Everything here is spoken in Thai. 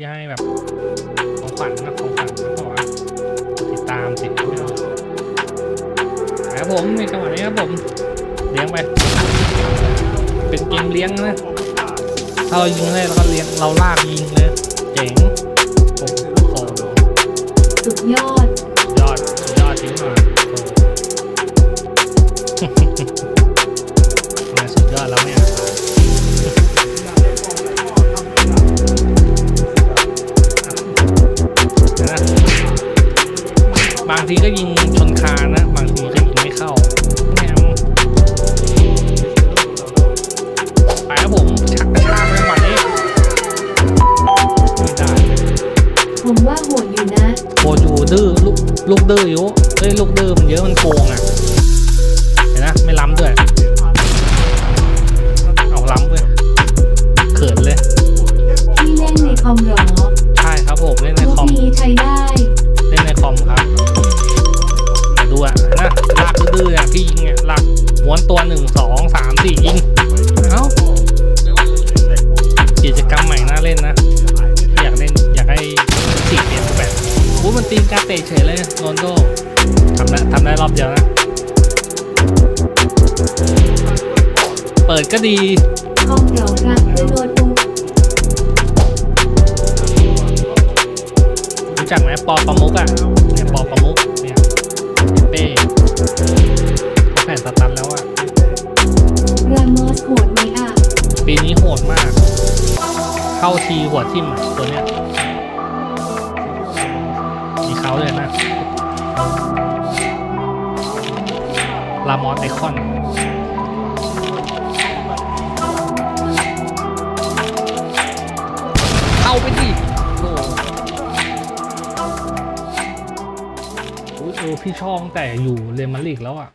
ที่ให้แบบของขวัญนะของขวัญแล้วก็ว่าติดตามติดไม่เอาครับผมในจังหวะนี้ครับผมเลี้ยงไป เป็นเกมเลี้ยงนะถ้าเรายิงเลยเราก็เลี้ยงเราลากยิงเลยเจ๋งโอ้โหสุดยอด ยอดสุดยอดจริงอะโบางทีก็ยิงชนคานนะ บางทีก็ยิงไม่เข้าแหมไปครับผมชักกระชากไปจังหวะนี้ไม่ได้ผมว่าโหดอยู่นะโคจูดื้อลูกลูกดื้ออยู่เอ้ยลูกดื้อมันเยอะมันโกงอะเห็นนะไม่ล้ำด้วย เอาล้ำเลยเขินเลย ที่เล่นในคอมเหรอ พี่ยิงอะลากม้วนตัวหนึ่งสองสามสี่ยิงเอ้ากิจกรรมใหม่น่าเล่นนะ อยากเล่นอยากให้สี่เปลี่ยนแบบโอ้มันตีนกาเตะเฉยเลยโรนลโดทำได้ทำได้รอบเดียวนะ เปิดก็ดีคอมเหรอครับคือโน้ตบุ๊กรู้จักไหมปอประมุกอะเนี่ยปอประมุกเนี่ยเป้ ปีนี้โหดมาก เข้าทีหัวทิ่มตัวเนี้ย มีเขาเลยนะลามอสไอคอนเข้าไปดิโอ้โหพี่ชองแต่อยู่เลมาริดแล้วอะ